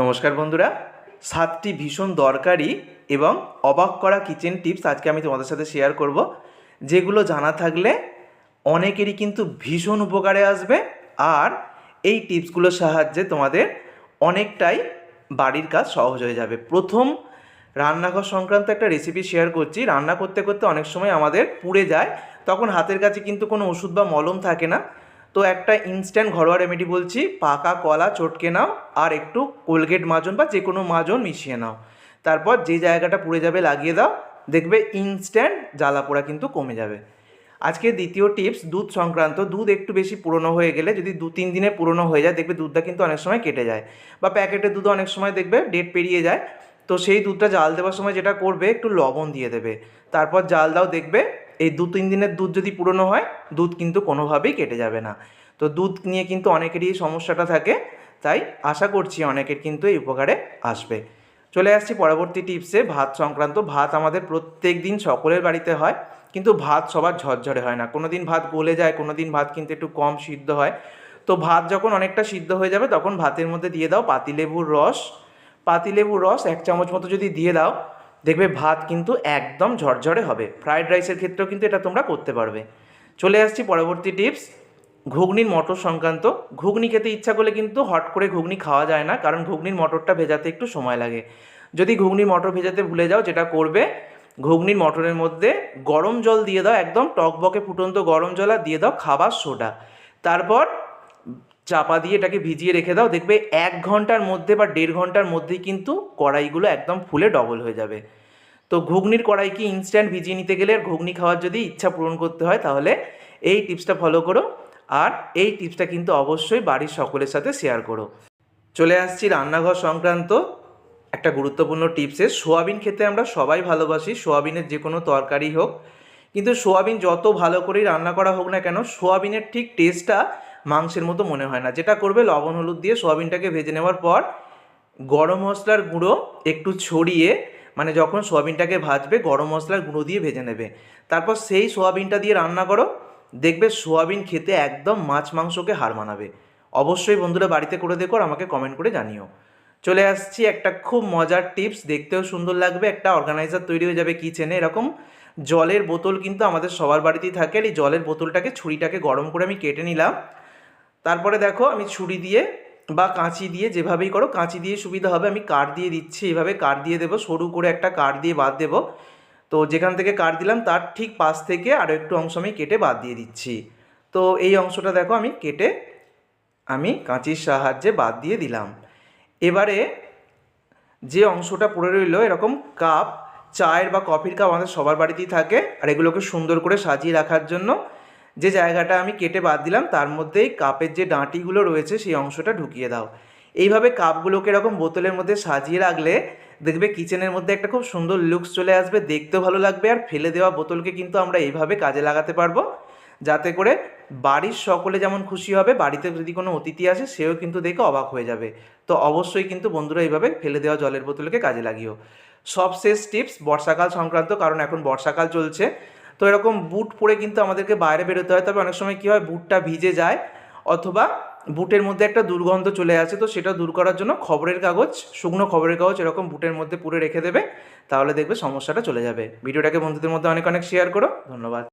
নমস্কার বন্ধুরা। সাতটি ভীষণ দরকারি এবং অবাক করা কিচেন টিপস আজকে আমি তোমাদের সাথে শেয়ার করব, যেগুলো জানা থাকলে অনেকেরই কিন্তু ভীষণ উপকারে আসবে আর এই টিপসগুলোর সাহায্যে তোমাদের অনেকটাই বাড়ির কাজ সহজ হয়ে যাবে। প্রথম, রান্নাঘর সংক্রান্ত একটা রেসিপি শেয়ার করছি। রান্না করতে করতে অনেক সময় আমাদের পুড়ে যায়, তখন হাতের কাছে কিন্তু কোনো ওষুধ বা মলম থাকে না। তো একটা ইনস্ট্যান্ট ঘরোয়া রেমেডি বলছি, পাকা কলা চটকে নাও আর একটু কোলগেট মাজন বা যে কোনো মাজন মিশিয়ে নাও। তারপর যে জায়গাটা পুড়ে যাবে লাগিয়ে দাও, দেখবে ইনস্ট্যান্ট জ্বালা পোড়া কিন্তু কমে যাবে। আজকে দ্বিতীয় টিপস দুধ সংক্রান্ত, দুধ একটু বেশি পুরনো হয়ে গেলে যদি দু তিন দিনে পুরনো হয়ে যায়, দেখবে দুধটা কিন্তু অনেক সময় কেটে যায়। বা প্যাকেটের দুধ অনেক সময় দেখবে ডেট পেরিয়ে যায়। তো সেই দুধটা জাল দেওয়ার সময় যেটা করবে, একটু লবণ দিয়ে দেবে। তারপর জাল দাও, দেখবে এই দু তিন দিনের দুধ যদি পুরনো হয়, দুধ কিন্তু কোনোভাবেই কেটে যাবে না। তো দুধ নিয়ে কিন্তু অনেকেরই সমস্যাটা থাকে, তাই আশা করছি অনেকের কিন্তু এই উপকারে আসবে। চলে আসছি পরবর্তী টিপসে ভাত সংক্রান্ত। ভাত আমাদের প্রত্যেক দিন সকলের বাড়িতে হয়, কিন্তু ভাত সবার ঝরঝরে হয় না। কোনো দিন ভাত গলে যায় কোনো দিন ভাত কিন্তু একটু কম সিদ্ধ হয়। তো ভাত যখন অনেকটা সিদ্ধ হয়ে যাবে, তখন ভাতের মধ্যে দিয়ে দাও পাতিলেবুর রস। পাতিলেবুর রস এক চামচ মতো যদি দিয়ে দাও দেখবে ভাত কিন্তু একদম ঝরঝরে হবে। ফ্রায়েড রাইসের ক্ষেত্রেও কিন্তু এটা তোমরা করতে পারবে। চলে আসছি পরবর্তী টিপস ঘুগনির মটর সংক্রান্ত। ঘুগনি খেতে ইচ্ছা করলে কিন্তু হট করে ঘুগনি খাওয়া যায় না, কারণ ঘুগনির মটরটা ভেজাতে একটু সময় লাগে। যদি ঘুগনির মটর ভেজাতে ভুলে যাও, যেটা করবে, ঘুগনির মটরের মধ্যে গরম জল দিয়ে দাও, একদম টকবকে ফুটন্ত গরম জল আর দিয়ে দাও খাবার সোডা। তারপর চাপা দিয়ে এটাকে ভিজিয়ে রেখে দাও, দেখবে এক ঘণ্টার মধ্যে বা দেড় ঘণ্টার মধ্যেই কিন্তু কড়াইগুলো একদম ফুলে ডবল হয়ে যাবে। তো ঘুগনির কড়াইকে ইনস্ট্যান্ট ভিজিয়ে নিতে গেলে ঘুগনি খাওয়ার যদি ইচ্ছা পূরণ করতে হয়, তাহলে এই টিপসটা ফলো করো। আর এই টিপসটা কিন্তু অবশ্যই বাড়ির সকলের সাথে শেয়ার করো। চলে আসছি রান্নাঘর সংক্রান্ত একটা গুরুত্বপূর্ণ টিপসে সোয়াবিন খেতে আমরা সবাই ভালোবাসি, সোয়াবিনের যে কোনো তরকারি হোক। কিন্তু সোয়াবিন যত ভালো করেই রান্না করা হোক না কেন, সোয়াবিনের ঠিক টেস্টটা মাংসের মতো মনে হয় না। যেটা করবে লবণ, হলুদ দিয়ে সোয়াবিনটাকে ভেজে নেওয়ার পর গরম মশলার গুঁড়ো একটু ছড়িয়ে মানে যখন সোয়াবিনটাকে ভাজবে, গরম মশলার গুঁড়ো দিয়ে ভেজে নেবে। তারপর সেই সোয়াবিনটা দিয়ে রান্না করো, দেখবে সোয়াবিন খেতে একদম মাছ মাংসকে হার মানাবে। অবশ্যই বন্ধুরা বাড়িতে করে দেখো আমাকে কমেন্ট করে জানিও। চলে আসছি একটা খুব মজার টিপস, দেখতেও সুন্দর লাগবে, একটা অর্গানাইজার তৈরি হয়ে যাবে কিচেনে এরকম। জলের বোতল কিন্তু আমাদের সবার বাড়িতেই থাকে, আর এই জলের বোতলটাকে ছুরিটাকে গরম করে আমি কেটে নিলাম। তারপরে দেখো আমি ছুরি দিয়ে বা কাঁচি দিয়ে যেভাবেই করো, কাঁচি দিয়ে সুবিধা হবে। আমি কাঠ দিয়ে দিচ্ছি, এভাবে কাঠ দিয়ে দেবো, সরু করে একটা কাঠ দিয়ে বাদ দেবো। তো যেখান থেকে কাঠ দিলাম, তার ঠিক পাশ থেকে আরও একটু অংশ আমি কেটে বাদ দিয়ে দিচ্ছি। তো এই অংশটা দেখো, আমি কেটে আমি কাঁচির সাহায্যে বাদ দিয়ে দিলাম। এবারে যে অংশটা পড়ে রইল, এরকম কাপ, চায়ের বা কফির কাপ আমাদের সবার বাড়িতেই থাকে। আর এগুলোকে সুন্দর করে সাজিয়ে রাখার জন্য যে জায়গাটা আমি কেটে বাদ দিলাম, তার মধ্যেই কাপের যে ডাঁটিগুলো রয়েছে, সেই অংশটা ঢুকিয়ে দাও। এইভাবে কাপগুলোকে এরকম বোতলের মধ্যে সাজিয়ে রাখলে দেখবে কিচেনের মধ্যে একটা খুব সুন্দর লুকস চলে আসবে, দেখতেও ভালো লাগবে, আর ফেলে দেওয়া বোতলকে কিন্তু আমরা এইভাবে কাজে লাগাতে পারব। যাতে করে বাড়ির সকলে যেমন খুশি হবে, বাড়িতে যদি কোনো অতিথি আসে, সেও কিন্তু দেখে অবাক হয়ে যাবে। তো অবশ্যই কিন্তু বন্ধুরা এইভাবে ফেলে দেওয়া জলের বোতলকে কাজে লাগিও। সবশেষ টিপস বর্ষাকাল সংক্রান্ত, কারণ এখন বর্ষাকাল চলছে। তো এরকম বুট পরে কিন্তু আমাদেরকে বাইরে বেরোতে হয়। তবে অনেক সময় কী হয়, বুটটা ভিজে যায় অথবা বুটের মধ্যে একটা দুর্গন্ধ চলে আসে, তো সেটা দূর করার জন্য খবরের কাগজ, শুকনো খবরের কাগজ এরকম বুটের মধ্যে পুরে রেখে দেবে। তাহলে দেখবে সমস্যাটা চলে যাবে। ভিডিওটাকে বন্ধুদের মধ্যে অনেক অনেক শেয়ার করো। ধন্যবাদ।